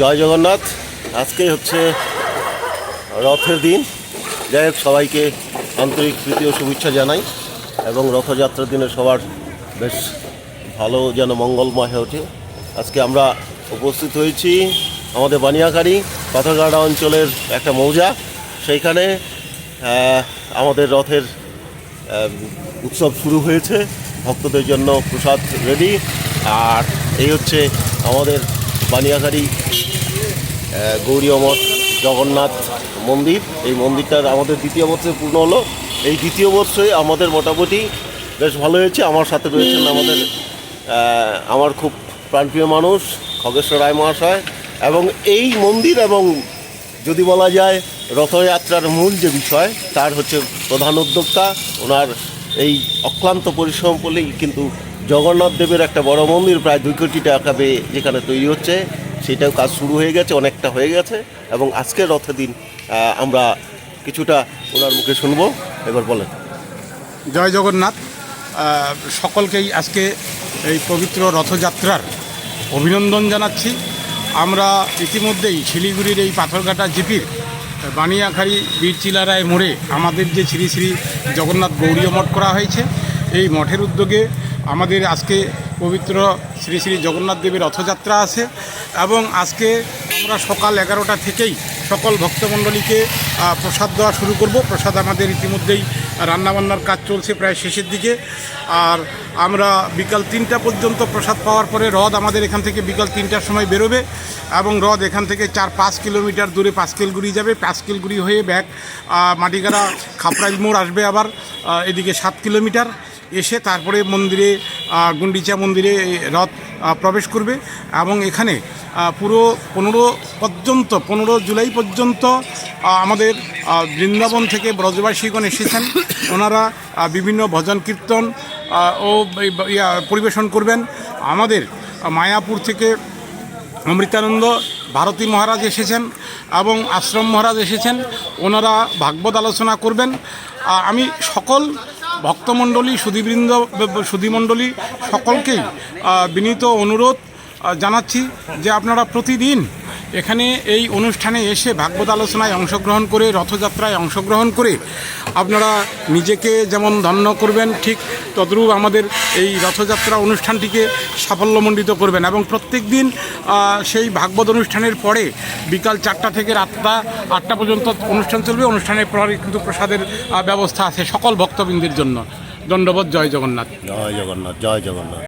জয় জগন্নাথ। আজকে হচ্ছে রথের দিন। যাই হোক, সবাইকে আন্তরিক ও শুভেচ্ছা জানাই এবং রথযাত্রার দিনে সবার বেশ ভালো যেন মঙ্গলময় হয়ে ওঠে। আজকে আমরা উপস্থিত হয়েছি আমাদের বানিয়াকারি পাথরগাড়া অঞ্চলের একটা মৌজা। সেইখানে আমাদের রথের উৎসব শুরু হয়েছে। ভক্তদের জন্য প্রসাদ রেডি। আর এই হচ্ছে আমাদের বানিয়াঘাড়ি গৌরী অমর জগন্নাথ মন্দির। এই মন্দিরটার আমাদের দ্বিতীয় বর্ষে পূর্ণ হলো। এই দ্বিতীয় বর্ষে আমাদের মোটামুটি বেশ ভালো হয়েছে। আমার সাথে রয়েছেন আমাদের আমার খুব প্রাণপ্রিয় মানুষ, খগেশ্বর রায় মহাশয়। এবং এই মন্দির এবং যদি বলা যায় রথযাত্রার মূল যে বিষয়, তার হচ্ছে প্রধান উদ্যোক্তা। ওনার এই অক্লান্ত পরিশ্রম বলেই কিন্তু জগন্নাথ দেবের একটা বড় মন্দির, প্রায় দুই কোটি টাকা পেয়ে যেখানে তৈরি হচ্ছে, সেটাও কাজ শুরু হয়ে গেছে, অনেকটা হয়ে গেছে, এবং আজকের রথের দিন আমরা কিছুটা ওনার মুখে শুনব। এবার বলেন। জয় জগন্নাথ। সকলকেই আজকে এই পবিত্র রথযাত্রার অভিনন্দন জানাচ্ছি। আমরা ইতিমধ্যেই শিলিগুড়ির এই পাথরঘাটা জিপির বানিয়াখালী বীরচিলারায় মোড়ে আমাদের যে শ্রী শ্রী জগন্নাথ গৌরীয় মঠ করা হয়েছে, এই মঠের উদ্যোগে আমাদের আজকে পবিত্র শ্রী শ্রী জগন্নাথ দেবের রথযাত্রা আছে এবং আজকে আমরা সকাল এগারোটা থেকেই সকল ভক্তমণ্ডলীকে প্রসাদ দেওয়া শুরু করব। প্রসাদ আমাদের ইতিমধ্যেই রান্নাবান্নার কাজ চলছে প্রায় শেষের দিকে। আর আমরা বিকাল তিনটা পর্যন্ত প্রসাদ পাওয়ার পরে হ্রদ আমাদের এখান থেকে বিকাল তিনটার সময় বেরোবে এবং হ্রদ এখান থেকে চার পাঁচ কিলোমিটার দূরে পাঁচকেলগুড়ি যাবে। পাঁচকেলগুড়ি হয়ে ব্যাগ মাটিগাড়া খাপড়াইল মোড় আসবে আবার এদিকে সাত কিলোমিটার। এসে তারপরে মন্দিরে গুন্ডিচা মন্দিরে রথ প্রবেশ করবে এবং এখানে পুরো পনেরো পর্যন্ত, পনেরো জুলাই পর্যন্ত আমাদের বৃন্দাবন থেকে ব্রজবাসীগণ এসেছেন। ওনারা বিভিন্ন ভজন কীর্তন ও পরিবেশন করবেন। আমাদের মায়াপুর থেকে অমৃতানন্দ ভারতী মহারাজ এসেছেন এবং আশ্রম মহারাজ এসেছেন। ওনারা ভাগবত আলোচনা করবেন। আমি সকল ভক্তমণ্ডলী সুধীবৃন্দ সুধীমণ্ডলী সকলকেই বিনীত অনুরোধ জানাচ্ছি যে আপনারা প্রতিদিন এখানে এই অনুষ্ঠানে এসে ভাগবত আলোচনায় অংশগ্রহণ করে, রথযাত্রায় অংশগ্রহণ করে আপনারা নিজেকে যেমন ধন্য করবেন, ঠিক তদ্রূপ আমাদের এই রথযাত্রা অনুষ্ঠানটিকে সাফল্যমণ্ডিত করবেন এবং প্রত্যেক দিন সেই ভাগবত অনুষ্ঠানের পরে বিকাল চারটা থেকে রাতটা আটটা পর্যন্ত অনুষ্ঠান চলবে। অনুষ্ঠানের পরে কিন্তু প্রসাদের ব্যবস্থা আছে সকল ভক্তবৃন্দের জন্য। দণ্ডবোধ জয় জগন্নাথ। জয় জগন্নাথ। জয় জগন্নাথ।